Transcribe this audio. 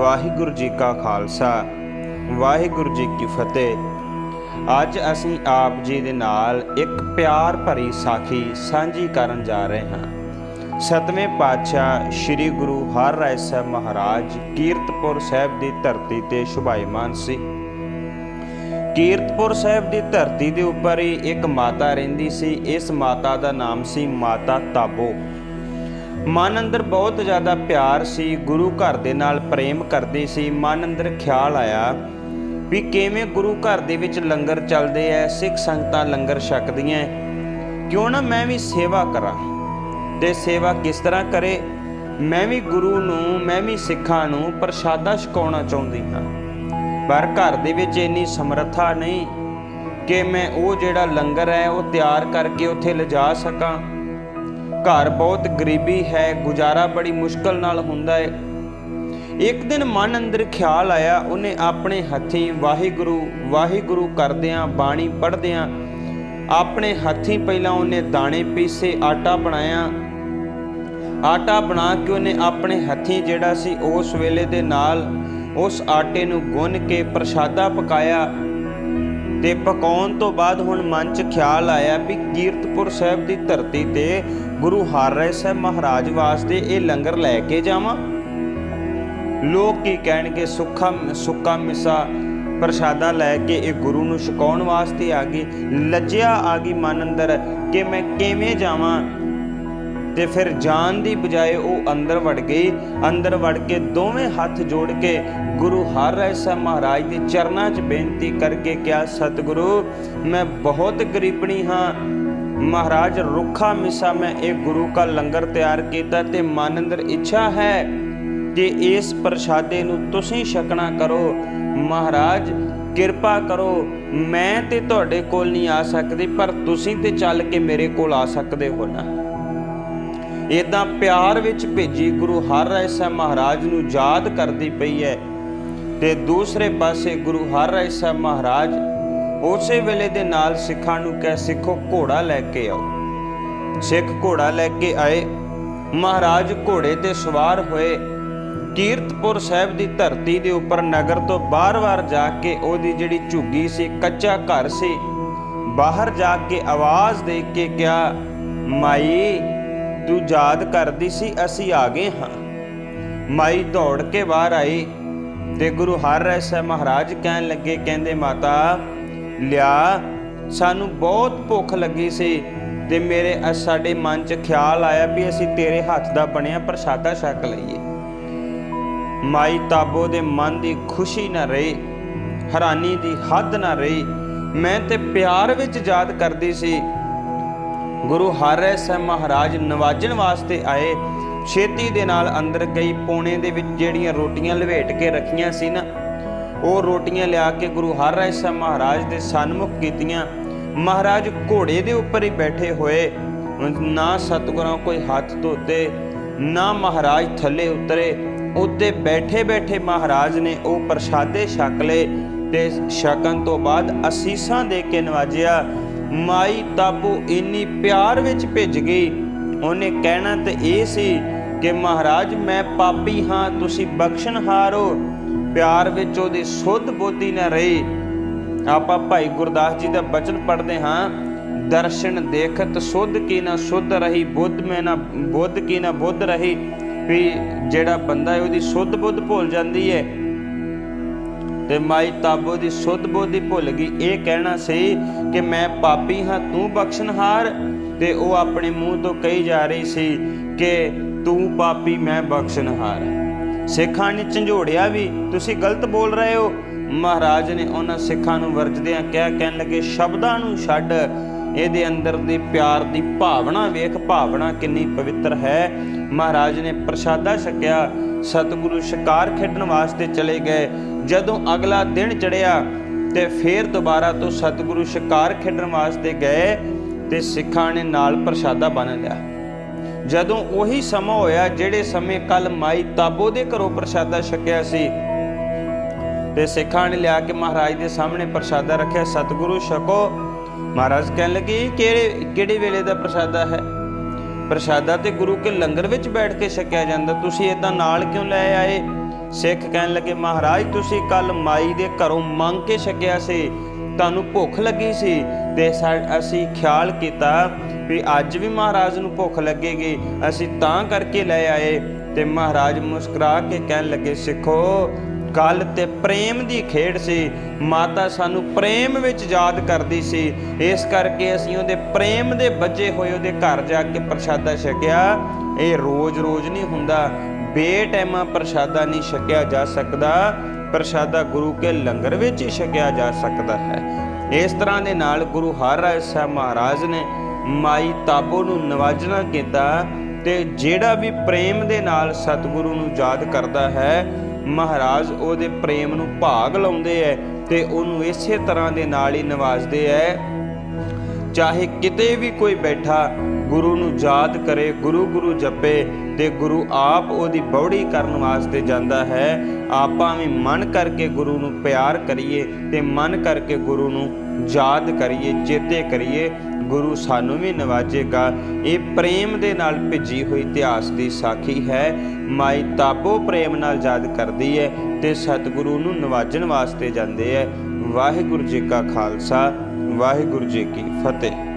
ਵਾਹਿਗੁਰੂ ਜੀ ਕਾ ਖਾਲਸਾ, ਵਾਹਿਗੁਰੂ ਜੀ ਕੀ ਫਤਿਹ। ਅੱਜ ਅਸੀਂ ਆਪ ਜੀ ਦੇ ਨਾਲ ਇੱਕ ਪਿਆਰ ਭਰੀ ਸਾਖੀ ਸਾਂਝੀ ਕਰਨ ਜਾ ਰਹੇ ਹਾਂ। ਸਤਵੇਂ ਪਾਤਸ਼ਾਹ ਸ੍ਰੀ ਗੁਰੂ ਹਰ ਰਾਏ ਸਾਹਿਬ ਮਹਾਰਾਜ ਕੀਰਤਪੁਰ ਸਾਹਿਬ ਦੀ ਧਰਤੀ ਤੇ ਸ਼ੁਭਾਈਮਾਨ ਸੀ। ਕੀਰਤਪੁਰ ਸਾਹਿਬ ਦੀ ਧਰਤੀ ਦੇ ਉੱਪਰ ਹੀ ਇੱਕ ਮਾਤਾ ਰਹਿੰਦੀ ਸੀ। ਇਸ ਮਾਤਾ ਦਾ ਨਾਮ ਸੀ ਮਾਤਾ ਤਾਬੋ। ਮਨ ਅੰਦਰ ਬਹੁਤ ਜ਼ਿਆਦਾ ਪਿਆਰ ਸੀ, ਗੁਰੂ ਘਰ ਦੇ ਨਾਲ ਪ੍ਰੇਮ ਕਰਦੇ ਸੀ, ਮਨ ਅੰਦਰ ਖਿਆਲ ਆਇਆ ਵੀ ਕਿਵੇਂ ਗੁਰੂ ਘਰ ਦੇ ਵਿੱਚ ਲੰਗਰ ਚੱਲਦੇ ਐ, ਸਿੱਖ ਸੰਗਤਾਂ ਲੰਗਰ ਛਕਦੀਆਂ ਕਿਉਂ ਨਾ ਮੈਂ ਵੀ ਸੇਵਾ ਕਰਾਂ ਤੇ ਸੇਵਾ ਕਿਸ ਤਰ੍ਹਾਂ ਕਰੇ? ਮੈਂ ਵੀ ਗੁਰੂ ਨੂੰ, ਮੈਂ ਵੀ ਸਿੱਖਾਂ ਨੂੰ ਪ੍ਰਸ਼ਾਦਾ ਛਕਾਉਣਾ ਚਾਹੁੰਦੀ ਹਾਂ। ਪਰ ਘਰ ਦੇ ਵਿੱਚ ਇੰਨੀ ਸਮਰੱਥਾ ਨਹੀਂ ਕਿ ਮੈਂ ਉਹ ਜਿਹੜਾ ਲੰਗਰ ਹੈ ਉਹ ਤਿਆਰ ਕਰਕੇ ਉੱਥੇ ਲਿਜਾ ਸਕਾਂ। ਘਰ ਬਹੁਤ ਗਰੀਬੀ ਹੈ, ਗੁਜ਼ਾਰਾ ਬੜੀ ਮੁਸ਼ਕਲ ਨਾਲ ਹੁੰਦਾ ਹੈ। ਇੱਕ ਦਿਨ ਮਨ ਅੰਦਰ ਖਿਆਲ ਆਇਆ, ਉਹਨੇ ਆਪਣੇ ਹੱਥੀਂ ਵਾਹਿਗੁਰੂ ਵਾਹਿਗੁਰੂ ਕਰਦਿਆਂ ਬਾਣੀ ਪੜ੍ਹਦਿਆਂ ਆਪਣੇ ਹੱਥੀਂ ਪਹਿਲਾਂ ਉਹਨੇ ਦਾਣੇ ਪੀਸੇ, ਆਟਾ ਬਣਾਇਆ। ਆਟਾ ਬਣਾ ਕੇ ਉਹਨੇ ਆਪਣੇ ਹੱਥੀਂ ਜਿਹੜਾ ਸੀ, ਉਸ ਵੇਲੇ ਦੇ ਨਾਲ ਉਸ ਆਟੇ ਨੂੰ ਗੁੰਨ ਕੇ ਪ੍ਰਸ਼ਾਦਾ ਪਕਾਇਆ। ਤੇ ਪਕਾਉਣ ਤੋਂ ਬਾਅਦ ਹੁਣ ਮਨ 'ਚ ਖਿਆਲ ਆਇਆ ਵੀ ਕੀਰਤਪੁਰ ਸਾਹਿਬ ਦੀ ਧਰਤੀ ਤੇ ਗੁਰੂ ਹਰਿਰਾਏ ਸਾਹਿਬ ਮਹਾਰਾਜ ਵਾਸਤੇ ਇਹ ਲੰਗਰ ਲੈ ਕੇ ਜਾਵਾਂ। ਲੋਕ ਕੀ ਕਹਿਣਗੇ, ਸੁੱਖਾ ਸੁੱਕਾ ਮਿਸਾ ਪ੍ਰਸ਼ਾਦਾ ਲੈ ਕੇ ਇਹ ਗੁਰੂ ਨੂੰ ਛਕਾਉਣ ਵਾਸਤੇ ਆ ਗਈ ਲੱਜਿਆ ਆ ਗਈ ਮਨ ਅੰਦਰ ਕਿ ਮੈਂ ਕਿਵੇਂ ਜਾਵਾਂ? ਤੇ ਫਿਰ ਜਾਣ ਦੀ ਬਜਾਏ ਉਹ ਅੰਦਰ ਵੜ ਗਈ। ਅੰਦਰ ਵੜ ਕੇ ਦੋਵੇਂ ਹੱਥ ਜੋੜ ਕੇ ਗੁਰੂ ਹਰਿਰਾਏ ਸਾਹਿਬ ਮਹਾਰਾਜ ਦੇ ਚਰਨਾਂ 'ਚ ਬੇਨਤੀ ਕਰਕੇ ਕਿਹਾ, ਸਤਿਗੁਰੂ, ਮੈਂ ਬਹੁਤ ਗਰੀਬਣੀ ਹਾਂ। ਮਹਾਰਾਜ, ਰੁੱਖਾ ਮਿਸਾ ਮੈਂ ਇਹ ਗੁਰੂ ਦਾ ਲੰਗਰ ਤਿਆਰ ਕੀਤਾ ਤੇ ਮਨ ਅੰਦਰ ਇੱਛਾ ਹੈ ਕਿ ਇਸ ਪ੍ਰਸ਼ਾਦੇ ਨੂੰ ਤੁਸੀਂ ਛਕਣਾ ਕਰੋ। ਮਹਾਰਾਜ, ਕਿਰਪਾ ਕਰੋ, ਮੈਂ ਤੇ ਤੁਹਾਡੇ ਕੋਲ ਨਹੀਂ ਆ ਸਕਦੀ, ਪਰ ਤੁਸੀਂ ਤੇ ਚੱਲ ਕੇ ਮੇਰੇ ਕੋਲ ਆ ਸਕਦੇ ਹੋ ਨਾ। ਇਦਾਂ ਪਿਆਰ ਵਿੱਚ ਭੇਜੀ ਗੁਰੂ ਹਰ ਰਾਏ ਸਾਹਿਬ ਮਹਾਰਾਜ ਨੂੰ ਯਾਦ ਕਰਦੀ ਪਈ ਹੈ ਤੇ ਦੂਸਰੇ ਪਾਸੇ ਗੁਰੂ ਹਰ ਰਾਏ ਸਾਹਿਬ ਮਹਾਰਾਜ ਉਸੇ ਵੇਲੇ ਦੇ ਨਾਲ ਸਿੱਖਾਂ ਨੂੰ ਕਹਿ, ਸਿੱਖੋ, ਘੋੜਾ ਲੈ ਕੇ ਆਓ। ਸਿੱਖ ਘੋੜਾ ਲੈ ਕੇ ਆਏ। ਮਹਾਰਾਜ ਘੋੜੇ ਤੇ ਸਵਾਰ ਹੋਏ। ਕੀਰਤਪੁਰ ਸਾਹਿਬ ਦੀ ਧਰਤੀ ਦੇ ਉੱਪਰ ਨਗਰ ਤੋਂ ਬਾਰ-ਬਾਰ ਜਾ ਕੇ ਉਹਦੀ ਜਿਹੜੀ ਝੁੱਗੀ ਸੀ, ਕੱਚਾ ਘਰ ਸੀ, ਬਾਹਰ ਜਾ ਕੇ ਆਵਾਜ਼ ਦੇ ਕੇ ਕਿਹਾ, ਮਾਈ ਤੂੰ ਯਾਦ ਕਰਦੀ ਸੀ, ਅਸੀਂ ਆ ਗਏ ਹਾਂ। ਮਾਈ ਦੌੜ ਕੇ ਬਾਹਰ ਆਈ ਤੇ ਗੁਰੂ ਹਰਿਰਾਏ ਸਾਹਿਬ ਮਹਾਰਾਜ ਕਹਿਣ ਲੱਗੇ, ਕਹਿੰਦੇ, ਮਾਤਾ, ਲਿਆ, ਸਾਨੂੰ ਬਹੁਤ ਭੁੱਖ ਲੱਗੀ ਸੀ ਤੇ ਮੇਰੇ ਸਾਡੇ ਮਨ 'ਚ ਖਿਆਲ ਆਇਆ ਵੀ ਅਸੀਂ ਤੇਰੇ ਹੱਥ ਦਾ ਬਣਿਆ ਪ੍ਰਸ਼ਾਦਾ ਛਕ ਲਈਏ। ਮਾਈ ਤਾਬੋ ਦੇ ਮਨ ਦੀ ਖੁਸ਼ੀ ਨਾ ਰਹੀ, ਹੈਰਾਨੀ ਦੀ ਹੱਦ ਨਾ ਰਹੀ। ਮੈਂ ਤੇ ਪਿਆਰ ਵਿੱਚ ਯਾਦ ਕਰਦੀ ਸੀ ਗੁਰੂ ਹਰਿਰਾਏ ਸਾਹਿਬ ਮਹਾਰਾਜ ਨਵਾਜਣ ਵਾਸਤੇ ਆਏ, ਛੇਤੀ ਦੇ ਨਾਲ ਅੰਦਰ ਗਈ, ਪੋਣੇ ਦੇ ਵਿੱਚ ਜਿਹੜੀਆਂ ਰੋਟੀਆਂ ਲਵੇਟ ਕੇ ਰੱਖੀਆਂ ਸੀ ਨਾ, ਉਹ ਰੋਟੀਆਂ ਲਿਆ ਕੇ ਗੁਰੂ ਹਰਿਰਾਏ ਸਾਹਿਬ ਮਹਾਰਾਜ ਦੇ ਸਨਮੁਖ ਕੀਤੀਆਂ। ਮਹਾਰਾਜ ਘੋੜੇ ਦੇ ਉੱਪਰ ਹੀ ਬੈਠੇ ਹੋਏ, ਨਾ ਸਤਿਗੁਰਾਂ ਕੋਈ ਹੱਥ ਧੋਤੇ, ਨਾ ਮਹਾਰਾਜ ਥੱਲੇ ਉਤਰੇ। ਉੱਤੇ ਬੈਠੇ ਬੈਠੇ ਮਹਾਰਾਜ ਨੇ ਉਹ ਪ੍ਰਸ਼ਾਦੇ ਛਕ ਲਏ ਤੇ ਛਕਣ ਤੋਂ ਬਾਅਦ ਅਸੀਸਾਂ ਦੇ ਕੇ ਨਵਾਜਿਆ। ਮਾਈ ਤਾਬੂ ਇੰਨੀ ਪਿਆਰ ਵਿੱਚ ਭਿੱਜ ਗਈ। ਉਹਨੇ ਕਹਿਣਾ ਤੇ ਇਹ ਸੀ ਕਿ ਮਹਾਰਾਜ, ਮੈਂ ਪਾਪੀ ਹਾਂ, ਤੁਸੀਂ ਬਖਸ਼ਣਹਾਰ ਹੋ ਪਿਆਰ ਵਿੱਚ ਉਹਦੀ ਸੁੱਧ ਬੋਧੀ ਨਾ ਰਹੀ। ਆਪਾਂ ਭਾਈ ਗੁਰਦਾਸ ਜੀ ਦਾ ਬਚਨ ਪੜ੍ਹਦੇ ਹਾਂ, ਦਰਸ਼ਨ ਦੇਖਤ ਸੁੱਧ ਕੀ ਨਾ ਸੁੱਧ ਰਹੀ, ਬੁੱਧ ਮੈਂ ਨਾ, ਬੁੱਧ ਕੀ ਨਾ ਬੁੱਧ ਰਹੀ। ਵੀ ਜਿਹੜਾ ਬੰਦਾ ਹੈ ਉਹਦੀ ਸੁੱਧ ਬੁੱਧ ਭੁੱਲ ਜਾਂਦੀ ਹੈ। ਤੇ ਮਾਈ ਤਾਬੋ ਦੀ ਸੁੱਧ ਬੋਧੀ ਭੁੱਲ ਗਈ। ਇਹ ਕਹਿਣਾ ਸੀ ਕਿ ਮੈਂ ਪਾਪੀ ਹਾਂ, ਤੂੰ ਬਖਸ਼ਣਹਾਰ। ਤੇ ਉਹ ਆਪਣੇ ਮੂੰਹ ਤੋਂ ਕਹੀ ਜਾ ਰਹੀ ਸੀ ਕਿ ਤੂੰ ਪਾਪੀ, ਮੈਂ ਬਖਸ਼ਣਹਾਰ। ਸਿੱਖਾਂ ਨੇ ਝੰਜੋੜਿਆ ਵੀ, ਤੁਸੀਂ ਗਲਤ ਬੋਲ ਰਹੇ ਹੋ। ਮਹਾਰਾਜ ਨੇ ਉਹਨਾਂ ਸਿੱਖਾਂ ਨੂੰ ਵਰਜਦਿਆਂ ਕਿਹਾ, ਕਹਿਣ ਲੱਗੇ, ਸ਼ਬਦਾਂ ਨੂੰ ਛੱਡ। ਇਹਦੇ ਅੰਦਰ ਦੀ ਪਿਆਰ ਦੀ ਭਾਵਨਾ ਵੇਖ, ਭਾਵਨਾ ਕਿੰਨੀ ਪਵਿੱਤਰ ਹੈ। ਮਹਾਰਾਜ ਨੇ ਪ੍ਰਸ਼ਾਦਾ ਛਕਿਆ, ਸਤਿਗੁਰੂ ਸ਼ਿਕਾਰ ਖੇਡਣ ਵਾਸਤੇ ਚਲੇ ਗਏ। ਜਦੋਂ ਅਗਲਾ ਦਿਨ ਚੜਿਆ ਤੇ ਫੇਰ ਦੁਬਾਰਾ ਤੋਂ ਸਤਿਗੁਰੂ ਸ਼ਿਕਾਰ ਖੇਡਣ ਵਾਸਤੇ ਗਏ ਤੇ ਸਿੱਖਾਂ ਨੇ ਨਾਲ ਪ੍ਰਸ਼ਾਦਾ ਬੰਨ ਲਿਆ। ਜਦੋਂ ਉਹੀ ਸਮਾਂ ਹੋਇਆ ਜਿਹੜੇ ਸਮੇਂ ਕੱਲ ਮਾਈ ਤਾਬੋ ਦੇ ਘਰੋਂ ਪ੍ਰਸ਼ਾਦਾ ਛਕਿਆ ਸੀ, ਤੇ ਸਿੱਖਾਂ ਨੇ ਲਿਆ ਕੇ ਮਹਾਰਾਜ ਦੇ ਸਾਹਮਣੇ ਪ੍ਰਸ਼ਾਦਾ ਰੱਖਿਆ, ਸਤਿਗੁਰੂ ਛਕੋ। ਮਹਾਰਾਜ ਕਹਿਣ ਲੱਗੇ ਕਿਹੜੇ ਕਿਹੜੇ ਵੇਲੇ ਦਾ ਪ੍ਰਸ਼ਾਦਾ ਹੈ? ਪ੍ਰਸ਼ਾਦਾ ਤੇ ਗੁਰੂ ਕੇ ਲੰਗਰ ਵਿੱਚ ਬੈਠ ਕੇ ਛਕਿਆ ਜਾਂਦਾ। ਤੁਸੀਂ ਇਦਾਂ ਨਾਲ ਕਿਉਂ ਲੈ ਆਏ? ਸਿੱਖ ਕਹਿਣ ਲੱਗੇ, ਮਹਾਰਾਜ, ਤੁਸੀਂ ਕੱਲ ਮਾਈ ਦੇ ਘਰੋਂ ਮੰਗ ਕੇ ਛਕਿਆ ਸੀ। ਤੁਹਾਨੂੰ ਭੁੱਖ ਲੱਗੀ ਸੀ ਤੇ ਸਾ- ਅਸੀਂ ਖਿਆਲ ਕੀਤਾ ਵੀ ਅੱਜ ਵੀ ਮਹਾਰਾਜ ਨੂੰ ਭੁੱਖ ਲੱਗੇਗੀ। ਅਸੀਂ ਤਾਂ ਕਰਕੇ ਲੈ ਆਏ। ਤੇ ਮਹਾਰਾਜ ਮੁਸਕਰਾ ਕੇ ਕਹਿਣ ਲੱਗੇ, ਸਿੱਖੋ ਗੱਲ ਤੇ ਪ੍ਰੇਮ ਦੀ ਖੇਡ ਸੀ। ਮਾਤਾ ਸਾਨੂੰ ਪ੍ਰੇਮ ਵਿੱਚ ਯਾਦ ਕਰਦੀ ਸੀ। ਇਸ ਕਰਕੇ ਅਸੀਂ ਉਹਦੇ ਪ੍ਰੇਮ ਦੇ ਬੱਜੇ ਹੋਏ ਉਹਦੇ ਘਰ ਜਾ ਕੇ ਪ੍ਰਸ਼ਾਦਾ ਛਕਿਆ। ਇਹ ਰੋਜ਼-ਰੋਜ਼ ਨਹੀਂ ਹੁੰਦਾ। ਬੇਟੈਮਾ ਪ੍ਰਸ਼ਾਦਾ ਨਹੀਂ ਛਕਿਆ ਜਾ ਸਕਦਾ। ਪ੍ਰਸ਼ਾਦਾ ਗੁਰੂ ਕੇ ਲੰਗਰ ਵਿੱਚ ਹੀ ਛਕਿਆ ਜਾ ਸਕਦਾ ਹੈ। ਇਸ ਤਰ੍ਹਾਂ ਦੇ ਨਾਲ ਗੁਰੂ ਹਰਿਰਾਏ ਸਾਹਿਬ ਮਹਾਰਾਜ ਨੇ ਮਾਈ ਤਾਬੋ ਨੂੰ ਨਵਾਜਣਾ ਕੀਤਾ ਤੇ ਜਿਹੜਾ ਵੀ ਪ੍ਰੇਮ ਦੇ ਨਾਲ ਸਤਿਗੁਰੂ ਨੂੰ ਯਾਦ ਕਰਦਾ ਹੈ ਮਹਾਰਾਜ ਉਹਦੇ ਪ੍ਰੇਮ ਨੂੰ ਭਾਗ ਲਾਉਂਦੇ ਐ ਤੇ ਉਹਨੂੰ ਇਸੇ ਤਰ੍ਹਾਂ ਦੇ ਨਾਲ ਹੀ ਨਵਾਜ਼ਦੇ ਐ। ਚਾਹੇ ਕਿਤੇ ਵੀ ਕੋਈ ਬੈਠਾ, ਗੁਰੂ ਨੂੰ ਯਾਦ ਕਰੇ, ਗੁਰੂ ਗੁਰੂ ਜਪੇ ਤੇ ਗੁਰੂ ਆਪ ਉਹਦੀ ਬੌੜੀ ਕਰਨ ਵਾਸਤੇ ਜਾਂਦਾ ਹੈ। ਆਪਾਂ ਵੀ ਮਨ ਕਰਕੇ ਗੁਰੂ ਨੂੰ ਪਿਆਰ ਕਰੀਏ ਤੇ ਮਨ ਕਰਕੇ ਗੁਰੂ ਨੂੰ ਯਾਦ ਕਰੀਏ ਚੇਤੇ ਕਰੀਏ, ਗੁਰੂ ਸਾਨੂੰ ਵੀ ਨਵਾਜੇਗਾ। ਇਹ ਪ੍ਰੇਮ ਦੇ ਨਾਲ ਭਿੱਜੀ ਹੋਈ ਇਤਿਹਾਸ ਦੀ ਸਾਖੀ ਹੈ। ਮਾਈ ਤਾਬੋ ਪ੍ਰੇਮ ਨਾਲ ਯਾਦ ਕਰਦੀ ਹੈ ਤੇ ਸਤਿਗੁਰੂ ਨੂੰ ਨਵਾਜਣ ਵਾਸਤੇ ਜਾਂਦੇ ਹੈ ਵਾਹਿਗੁਰੂ ਜੀ ਕਾ ਖਾਲਸਾ, ਵਾਹਿਗੁਰੂ ਜੀ ਕੀ ਫਤਿਹ।